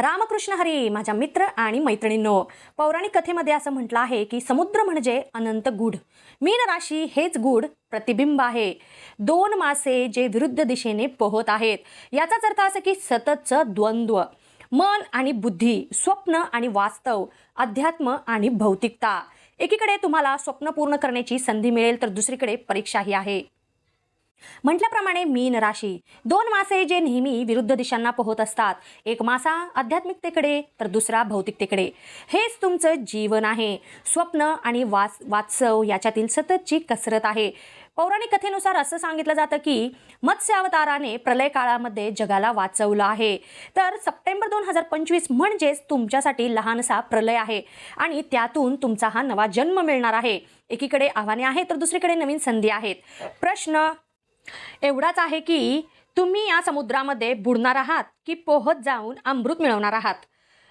रामकृष्ण हरी माझ्या मित्र आणि मैत्रिणींनो. पौराणिक कथेमध्ये असं म्हटलं आहे की समुद्र म्हणजे अनंत गूढ. मीन राशी हेच गूढ प्रतिबिंब आहे. दोन मासे जे विरुद्ध दिशेने पोहत आहेत. याचाच अर्थ असं की सततचं द्वंद्व मन आणि बुद्धी स्वप्न आणि वास्तव अध्यात्म आणि भौतिकता. एकीकडे तुम्हाला स्वप्न पूर्ण करण्याची संधी मिळेल तर दुसरीकडे परीक्षाही आहे. म्हटल्याप्रमाणे मीन राशी दोन मासे जे नेहमी विरुद्ध दिशांना पोहत असतात. एक मासा आध्यात्मिकतेकडे तर दुसरा भौतिकतेकडे. हेच तुमचं जीवन आहे. स्वप्न आणि वास वात्सव याच्यातील सततची कसरत आहे. पौराणिक कथेनुसार असं सांगितलं जातं की मत्स्य अवताराने प्रलय काळामध्ये जगाला वाचवलं आहे. तर सप्टेंबर दोन हजार पंचवीस म्हणजेच तुमच्यासाठी लहानसा प्रलय आहे. आणि त्यातून तुमचा हा नवा जन्म मिळणार आहे. एकीकडे आव्हाने आहेत तर दुसरीकडे नवीन संधी आहेत. प्रश्न एवढाच आहे की तुम्ही या समुद्रामध्ये बुडणार आहात की पोहत जाऊन अमृत मिळवणार आहात.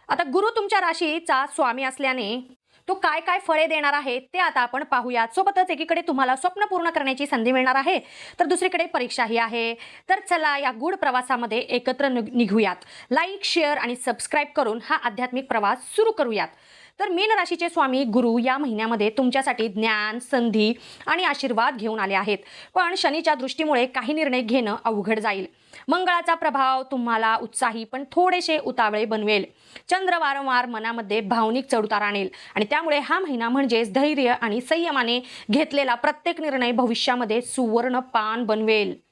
आता गुरु तुमच्या राशीचा स्वामी असल्याने तो काय काय फळे देणार आहे ते आता आपण पाहूयात सोबतच एकीकडे तुम्हाला स्वप्न पूर्ण करण्याची संधी मिळणार आहे. तर दुसरीकडे परीक्षाही आहे. तर चला या गूढ प्रवासामध्ये एकत्र निघ- निघूयात. लाईक शेअर आणि सबस्क्राईब करून हा आध्यात्मिक प्रवास सुरू करूयात. तर मीन राशीचे स्वामी गुरु या महिन्यामध्ये तुमच्यासाठी ज्ञान संधी आणि आशीर्वाद घेऊन आले आहेत. पण शनीच्या दृष्टीमुळे काही निर्णय घेणं अवघड जाईल. मंगळाचा प्रभाव तुम्हाला उत्साही पण थोडेसे उतावळे बनवेल. चंद्र वारंवार मनामध्ये भावनिक चढउतार आणेल आणि त्यामुळे हा महिना म्हणजेच धैर्य आणि संयमाने घेतलेला प्रत्येक निर्णय भविष्यामध्ये सुवर्ण पान बनवेल.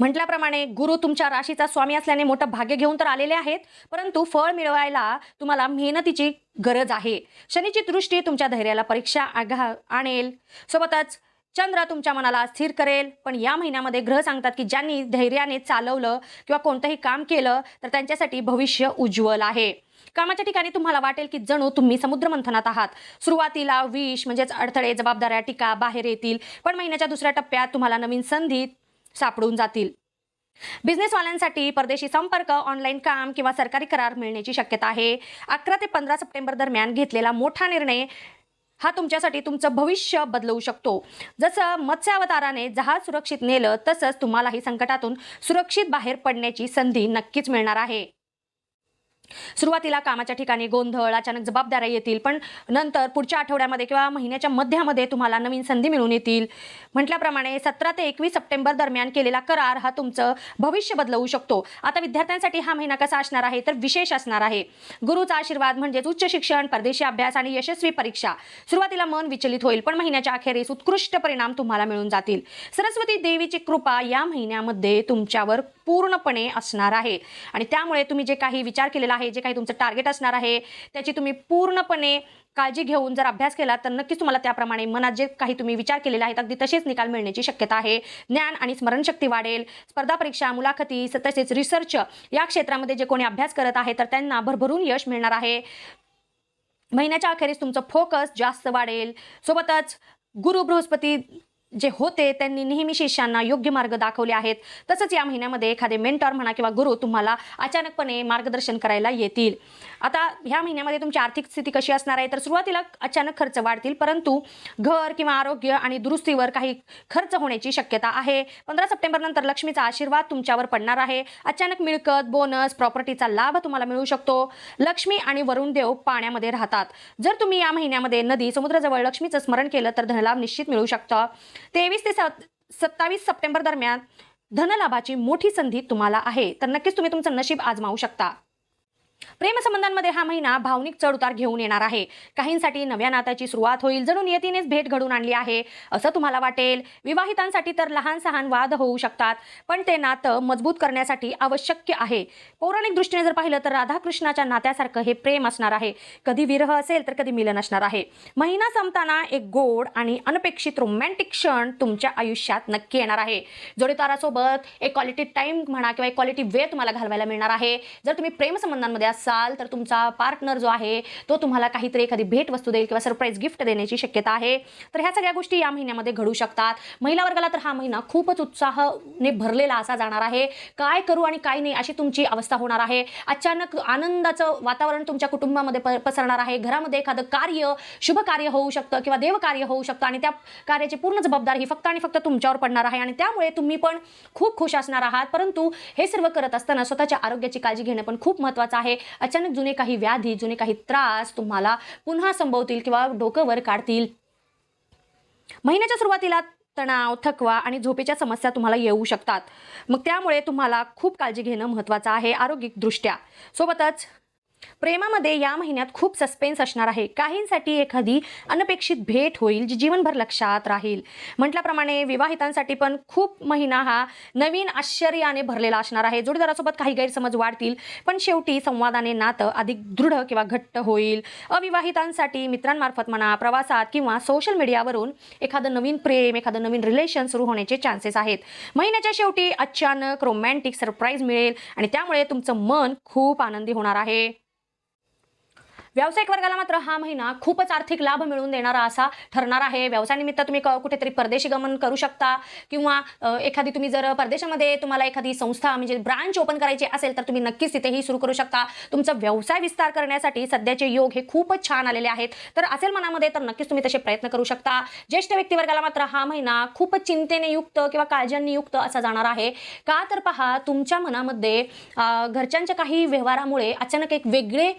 म्हटल्याप्रमाणे गुरु तुमच्या राशीचा स्वामी असल्याने मोठं भाग्य घेऊन तर आलेले आहेत परंतु फळ मिळवायला तुम्हाला मेहनतीची गरज आहे. शनीची दृष्टी तुमच्या धैर्याला परीक्षा आघा आणेल. सोबतच चंद्र तुमच्या मनाला स्थिर करेल. पण या महिन्यामध्ये ग्रह सांगतात की ज्यांनी धैर्याने चालवलं किंवा कोणतंही काम केलं तर त्यांच्यासाठी भविष्य उज्ज्वल आहे. कामाच्या ठिकाणी तुम्हाला वाटेल की जणू तुम्ही समुद्रमंथनात आहात. सुरुवातीला विष म्हणजेच अडथळे जबाबदाऱ्या टीका बाहेर येतील. पण महिन्याच्या दुसऱ्या टप्प्यात तुम्हाला नवीन संधी सापडून जातील. बिझनेसवाल्यांसाठी परदेशी संपर्क ऑनलाईन काम किंवा सरकारी करार मिळण्याची शक्यता आहे. अकरा ते पंधरा सप्टेंबर दरम्यान घेतलेला मोठा निर्णय हा तुमच्यासाठी तुमचं भविष्य बदलवू शकतो. जसं मत्स्य अवताराने जहाज सुरक्षित नेलं तसंच तुम्हालाही संकटातून सुरक्षित बाहेर पडण्याची संधी नक्कीच मिळणार आहे. सुरुवातीला कामाच्या ठिकाणी गोंधळ अचानक जबाबदाऱ्या येतील पण नंतर पुढच्या आठवड्यामध्ये किंवा महिन्याच्या मध्यामध्ये तुम्हाला नवीन संधी मिळून येतील. म्हटल्याप्रमाणे सतरा ते एकवीस सप्टेंबर दरम्यान केलेला करार हा तुमचं भविष्य बदलवू शकतो. आता विद्यार्थ्यांसाठी हा महिना कसा असणार आहे? तर विशेष असणार आहे. गुरुचा आशीर्वाद म्हणजेच उच्च शिक्षण परदेशी अभ्यास आणि यशस्वी परीक्षा. सुरुवातीला मन विचलित होईल पण महिन्याच्या अखेरीस उत्कृष्ट परिणाम तुम्हाला मिळून जातील. सरस्वती देवीची कृपा या महिन्यामध्ये तुमच्यावर पूर्णपणे असणार आहे. आणि त्यामुळे तुम्ही जे काही विचार केलेला आहे जे काही तुमचं टार्गेट असणार आहे त्याची तुम्ही पूर्णपणे काळजी घेऊन जर अभ्यास केला तर नक्कीच तुम्हाला त्याप्रमाणे मनात जे काही तुम्ही विचार केलेले आहेत अगदी तसेच निकाल मिळण्याची शक्यता आहे. ज्ञान आणि स्मरणशक्ती वाढेल स्पर्धा परीक्षा मुलाखती तसेच रिसर्च या क्षेत्रामध्ये जे कोणी अभ्यास करत आहे तर त्यांना भरभरून यश मिळणार आहे. महिन्याच्या अखेरीस तुमचं फोकस जास्त वाढेल. सोबतच गुरु बृहस्पती जे होते त्यांनी नेहमी शिष्यांना योग्य मार्ग दाखवले आहेत. तसंच या महिन्यामध्ये एखादे मेंटॉर म्हणा किंवा गुरु तुम्हाला अचानकपणे मार्गदर्शन करायला येतील. आता ह्या महिन्यामध्ये तुमची आर्थिक स्थिती कशी असणार आहे? तर सुरुवातीला अचानक खर्च वाढतील परंतु घर किंवा आरोग्य आणि दुरुस्तीवर काही खर्च होण्याची शक्यता आहे. पंधरा सप्टेंबर नंतर लक्ष्मीचा आशीर्वाद तुमच्यावर पडणार आहे. अचानक मिळकत बोनस प्रॉपर्टीचा लाभ तुम्हाला मिळू शकतो. लक्ष्मी आणि वरुण देव पाण्यामध्ये राहतात. जर तुम्ही या महिन्यामध्ये नदी समुद्राजवळ लक्ष्मीचं स्मरण केलं तर धनलाभ निश्चित मिळू शकतं. तेवीस ते सत्तावीस सप्टेंबर दरम्यान धनलाभाची मोठी संधी तुम्हाला आहे. तर नक्कीच तुम्ही तुमचं नशीब आजमावू शकता. प्रेमसंबंधांमध्ये हा महिना भावनिक चढउतार घेऊन येणार आहे. काहींसाठी नव्या नात्याची सुरुवात होईल. जणू नियतीनेच भेट घडून आणली आहे. असं तुम्हाला वाटेल. विवाहितांसाठी तर लहान सहान वाद होऊ शकतात पण ते नातं मजबूत करण्यासाठी आवश्यक आहे. पौराणिक दृष्टीने जर पाहिलं तर राधाकृष्णाच्या नात्यासारखं हे प्रेम असणार आहे. कधी विरह असेल तर कधी मिलन असणार आहे. महिना संपताना एक गोड आणि अनपेक्षित रोमॅन्टिक क्षण तुमच्या आयुष्यात नक्की येणार आहे. जोडीदारासोबत एक क्वालिटी टाईम म्हणा किंवा एक क्वालिटी वेळ तुम्हाला घालवायला मिळणार आहे. जर तुम्ही प्रेमसंबंधांमध्ये असाल तर तुमचा पार्टनर जो आहे तो तुम्हाला काहीतरी एखादी भेट वस्तू देईल किंवा सरप्राईज गिफ्ट देण्याची शक्यता आहे. तर ह्या सगळ्या गोष्टी या महिन्यामध्ये घडू शकतात. महिला वर्गाला तर हा महिना खूपच उत्साहाने भरलेला असा जाणार आहे. काय करू आणि काय नाही अशी तुमची अवस्था होणार आहे. अचानक आनंदाचं वातावरण तुमच्या कुटुंबामध्ये प- पसरणार आहे. घरामध्ये एखादं कार्य शुभ कार्य होऊ शकतं किंवा देवकार्य होऊ शकतं आणि त्या कार्याची पूर्ण जबाबदारी ही फक्त आणि फक्त तुमच्यावर पडणार आहे आणि त्यामुळे तुम्ही पण खूप खुश असणार आहात. परंतु हे सर्व करत असताना स्वतःच्या आरोग्याची काळजी घेणं पण खूप महत्त्वाचं आहे. अचानक जुने काही व्याधी जुने काही त्रास तुम्हाला पुन्हा संभवतील किंवा डोकं वर काढतील. महिन्याच्या सुरुवातीला तणाव थकवा आणि झोपेच्या समस्या तुम्हाला येऊ शकतात. मग त्यामुळे तुम्हाला खूप काळजी घेणं महत्त्वाचं आहे आरोग्यदृष्ट्या. सोबतच प्रेमामध्ये या महिन्यात खूप सस्पेन्स असणार आहे. काहींसाठी एखादी अनपेक्षित भेट होईल जी जीवनभर लक्षात राहील. म्हटल्याप्रमाणे विवाहितांसाठी पण खूप महिना हा नवीन आश्चर्याने भरलेला असणार आहे. जोडीदारासोबत काही गैरसमज वाढतील पण शेवटी संवादाने नातं अधिक दृढ किंवा घट्ट होईल. अविवाहितांसाठी मित्रांमार्फत म्हणा प्रवासात किंवा सोशल मीडियावरून एखादं नवीन प्रेम एखादं नवीन रिलेशन सुरू होण्याचे चान्सेस आहेत. महिन्याच्या शेवटी अचानक रोमॅन्टिक सरप्राईज मिळेल आणि त्यामुळे तुमचं मन खूप आनंदी होणार आहे. व्यावसायिक वर्गाला मात्र हा महिना खूपच आर्थिक लाभ मिळवून देणारा असा ठरणार आहे. व्यवसायानिमित्त तुम्ही क- कुठेतरी परदेशी गमन करू शकता किंवा एखादी तुम्ही जर परदेशामध्ये तुम्हाला एखादी संस्था म्हणजे ब्रांच ओपन करायची असेल तर तुम्ही नक्कीच तिथेही सुरू करू शकता. तुमचा व्यवसाय विस्तार करण्यासाठी सध्याचे योग हे खूपच छान आलेले आहेत. तर असेल मनामध्ये तर नक्कीच तुम्ही तसे प्रयत्न करू शकता. ज्येष्ठ व्यक्तिवर्गाला मात्र हा महिना खूपच चिंतेने युक्त किंवा काळजांनी युक्त असा जाणार आहे. का तर पहा तुमच्या मनामध्ये घरच्यांच्या काही व्यवहारामुळे अचानक एक वेगळे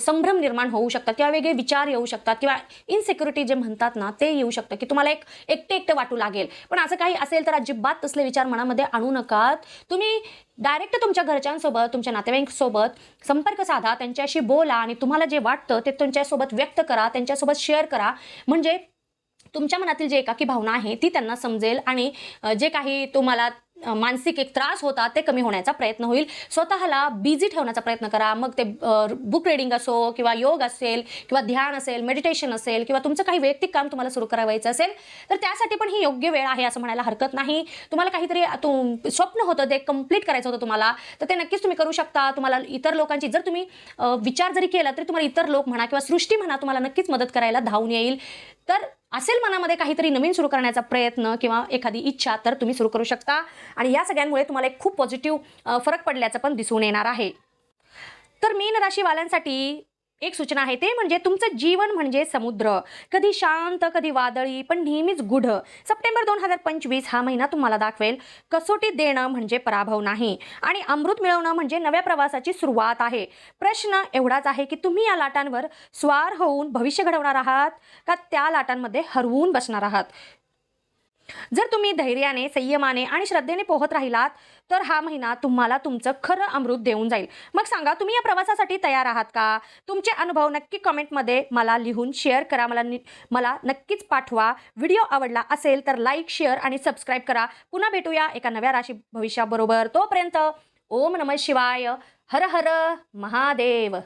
संभ्रम निर्माण निर्माण होऊ शकतात किंवा वेगळे विचार येऊ शकतात किंवा इनसिक्युरिटी जे म्हणतात ना ते येऊ शकतं की तुम्हाला एक एकटे एकटे वाटू लागेल. पण असं काही असेल तर अजिबात तसले विचार मनामध्ये आणू नका तुम्ही डायरेक्ट तुमच्या घरच्यांसोबत तुमच्या नातेवाईकसोबत संपर्क साधा त्यांच्याशी बोला आणि तुम्हाला जे वाटतं ते तुमच्यासोबत व्यक्त करा त्यांच्यासोबत शेअर करा. म्हणजे तुमच्या मनातील जे एकाकी भावना आहे ती त्यांना समजेल आणि जे काही तुम्हाला मानसिक एक त्रास होता ते कमी होण्याचा प्रयत्न होईल. स्वतःला बिझी ठेवण्याचा प्रयत्न करा. मग ते बुक रिडिंग असो किंवा योग असेल किंवा ध्यान असेल मेडिटेशन असेल किंवा तुमचं काही वैयक्तिक काम तुम्हाला सुरू करावायचं असेल तर त्यासाठी पण ही योग्य वेळ आहे असं म्हणायला हरकत नाही. तुम्हाला काहीतरी तुम स्वप्न होतं ते कंप्लीट करायचं होतं तुम्हाला तर ते नक्कीच तुम्ही करू शकता. तुम्हाला इतर लोकांची जर तुम्ही विचार जरी केला तरी तुम्हाला इतर लोक म्हणा किंवा सृष्टी म्हणा तुम्हाला नक्कीच मदत करायला धावून येईल. तर असेल मनामध्ये काहीतरी नवीन सुरू करण्याचा प्रयत्न किंवा एखादी इच्छा तर तुम्ही सुरू करू शकता. आणि या सगळ्यांमुळे तुम्हाला एक खूप पॉझिटिव्ह फरक पडल्याचं पण दिसून येणार आहे. तर मीन राशीवाल्यांसाठी एक सूचना आहे ते म्हणजे तुमचं जीवन म्हणजे समुद्र. कधी शांत कधी वादळी पण नेहमीच गुढ. सप्टेंबर दोन हजार पंचवीस हा महिना तुम्हाला दाखवेल. कसोटी देणं म्हणजे पराभव नाही आणि अमृत मिळवणं म्हणजे नव्या प्रवासाची सुरुवात आहे. प्रश्न एवढाच आहे की तुम्ही या लाटांवर स्वार होऊन भविष्य घडवणार आहात का त्या लाटांमध्ये हरवून बसणार आहात? जर तुम्ही धैर्याने संयमाने आणि श्रद्धेने पोहत राहिलात तर हा महिना तुम्हाला तुमचं खरं अमृत देऊन जाईल. मग सांगा तुम्ही या प्रवासासाठी तयार आहात का? तुमचे अनुभव नक्की कमेंटमध्ये मला लिहून शेअर करा. मला नि मला नक्कीच पाठवा. व्हिडिओ आवडला असेल तर लाईक शेअर आणि सबस्क्राईब करा. पुन्हा भेटूया एका नव्या राशी भविष्याबरोबर. तोपर्यंत ओम नमः शिवाय. हर हर महादेव.